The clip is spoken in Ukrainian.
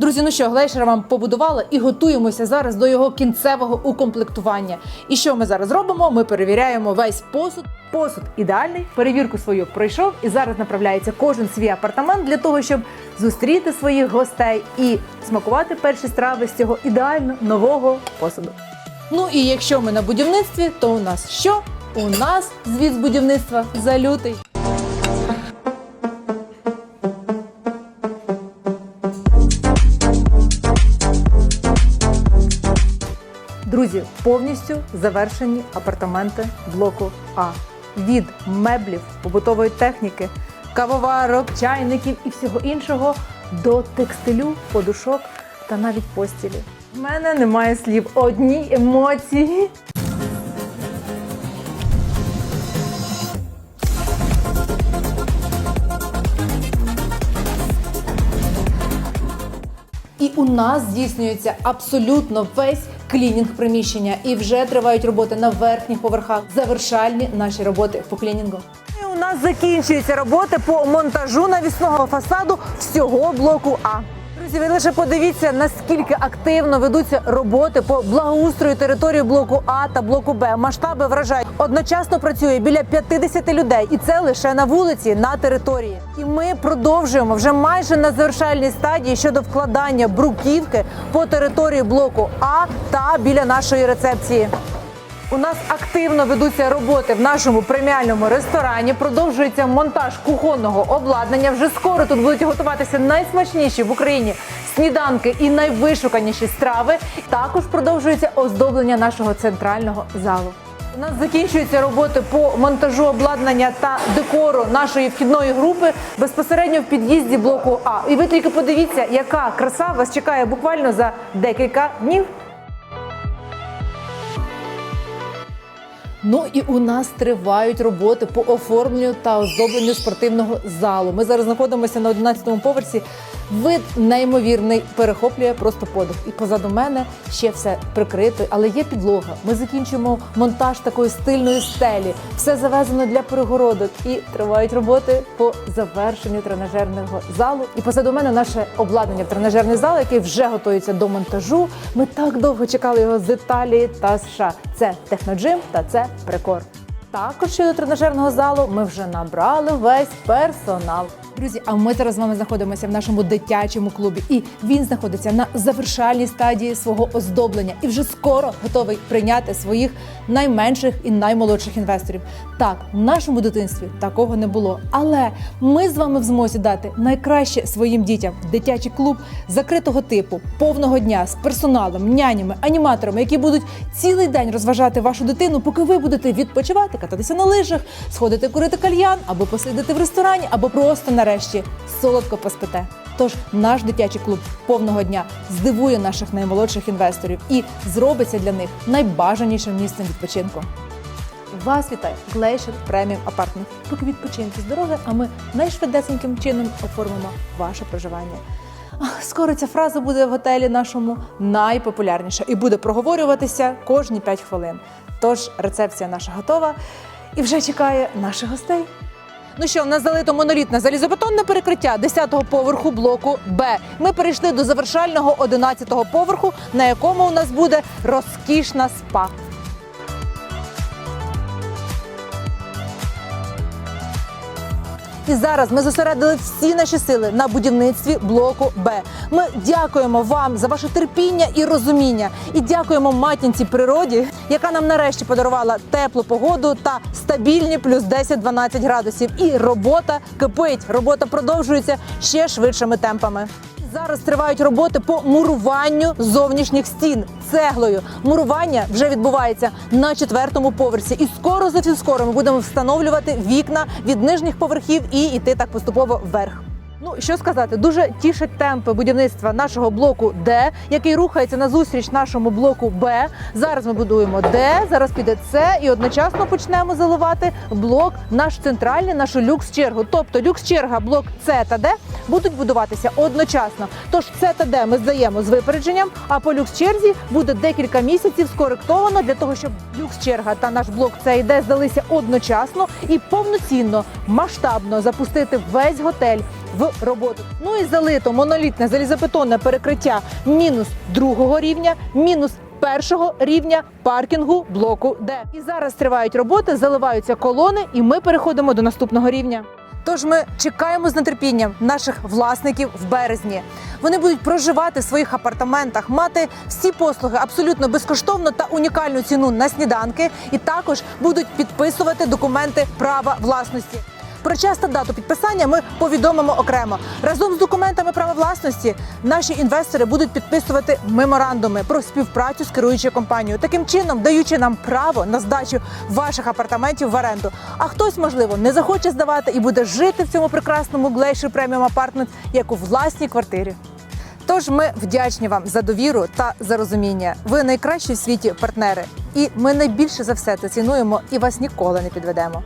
Друзі, ну що, глейшер вам побудували і готуємося зараз до його кінцевого укомплектування. І що ми зараз робимо? Ми перевіряємо весь посуд. Посуд ідеальний, перевірку свою пройшов, і зараз направляється кожен свій апартамент для того, щоб зустріти своїх гостей і смакувати перші страви з цього ідеально нового посуду. Ну і якщо ми на будівництві, то у нас що? У нас звіт з будівництва залютий. Друзі, повністю завершені апартаменти блоку А. Від меблів, побутової техніки, кавоварок, чайників і всього іншого до текстилю, подушок та навіть постілі. В мене немає слів, одні емоції. І у нас здійснюється абсолютно весь клінінг приміщення, і вже тривають роботи на верхніх поверхах. Завершальні наші роботи по клінінгу. І у нас закінчуються роботи по монтажу навісного фасаду всього блоку А. Друзі, ви лише подивіться, наскільки активно ведуться роботи по благоустрою території блоку А та блоку Б. Масштаби вражають. Одночасно працює біля 50 людей, і це лише на вулиці, на території. І ми продовжуємо вже майже на завершальній стадії щодо вкладання бруківки по території блоку А та біля нашої рецепції. У нас активно ведуться роботи в нашому преміальному ресторані. Продовжується монтаж кухонного обладнання. Вже скоро тут будуть готуватися найсмачніші в Україні сніданки і найвишуканіші страви. Також продовжується оздоблення нашого центрального залу. У нас закінчуються роботи по монтажу обладнання та декору нашої вхідної групи безпосередньо в під'їзді блоку А. І ви тільки подивіться, яка краса вас чекає буквально за декілька днів. Ну і у нас тривають роботи по оформленню та оздобленню спортивного залу. Ми зараз знаходимося на 11-му поверсі. Вид неймовірний перехоплює просто подих. І позаду мене ще все прикрито, але є підлога. Ми закінчуємо монтаж такої стильної стелі. Все завезено для перегородок і тривають роботи по завершенню тренажерного залу. І позаду мене наше обладнання в тренажерний зал, який вже готується до монтажу. Ми так довго чекали його з Італії та США. Це техноджим та це прикор. Також щодо тренажерного залу ми вже набрали весь персонал. Друзі, а ми зараз з вами знаходимося в нашому дитячому клубі, і він знаходиться на завершальній стадії свого оздоблення. І вже скоро готовий прийняти своїх найменших і наймолодших інвесторів. Так, в нашому дитинстві такого не було, але ми з вами в змозі дати найкраще своїм дітям дитячий клуб закритого типу, повного дня з персоналом, нянями, аніматорами, які будуть цілий день розважати вашу дитину, поки ви будете відпочивати, кататися на лижах, сходити курити кальян, або посидіти в ресторані, або просто нарешті солодко поспите. Тож наш дитячий клуб повного дня здивує наших наймолодших інвесторів і зробиться для них найбажанішим місцем відпочинку. Вас вітає Glacier Premium Apartment. Поки відпочинки з дороги, а ми найшвидесеньким чином оформимо ваше проживання. Скоро ця фраза буде в готелі нашому найпопулярніша і буде проговорюватися кожні 5 хвилин. Тож рецепція наша готова і вже чекає наших гостей. Ну що, в нас залито монолітне залізобетонне перекриття 10-го поверху блоку Б. Ми перейшли до завершального 11-го поверху, на якому у нас буде розкішна спа. І зараз ми зосередили всі наші сили на будівництві блоку Б. Ми дякуємо вам за ваше терпіння і розуміння. І дякуємо матінці природі, яка нам нарешті подарувала теплу погоду та стабільні плюс 10-12 градусів. І робота кипить. Робота продовжується ще швидшими темпами. Зараз тривають роботи по муруванню зовнішніх стін цеглою. Мурування вже відбувається на четвертому поверсі, і скоро зовсім скоро ми будемо встановлювати вікна від нижніх поверхів і йти так поступово вверх. Ну що сказати, дуже тішать темпи будівництва нашого блоку Д, який рухається назустріч нашому блоку Б. Зараз ми будуємо Д, зараз піде С, і одночасно почнемо заливати блок наш центральний, нашу люкс-чергу. Тобто люкс-черга, блок С та Д будуть будуватися одночасно. Тож С та Д ми здаємо з випередженням, а по люкс-черзі буде декілька місяців скоректовано для того, щоб люкс-черга та наш блок С і Д здалися одночасно і повноцінно масштабно запустити весь готель в роботу. Ну і залито монолітне залізобетонне перекриття мінус другого рівня, мінус першого рівня паркінгу блоку Д. І зараз тривають роботи, заливаються колони, і ми переходимо до наступного рівня. Тож ми чекаємо з нетерпінням наших власників в березні. Вони будуть проживати в своїх апартаментах, мати всі послуги абсолютно безкоштовно та унікальну ціну на сніданки, і також будуть підписувати документи права власності. Про час та дату підписання ми повідомимо окремо. Разом з документами права власності наші інвестори будуть підписувати меморандуми про співпрацю з керуючою компанією, таким чином даючи нам право на здачу ваших апартаментів в оренду. А хтось, можливо, не захоче здавати і буде жити в цьому прекрасному Glacier Premium Apartment як у власній квартирі. Тож ми вдячні вам за довіру та за розуміння. Ви найкращі в світі партнери, і ми найбільше за все це цінуємо і вас ніколи не підведемо.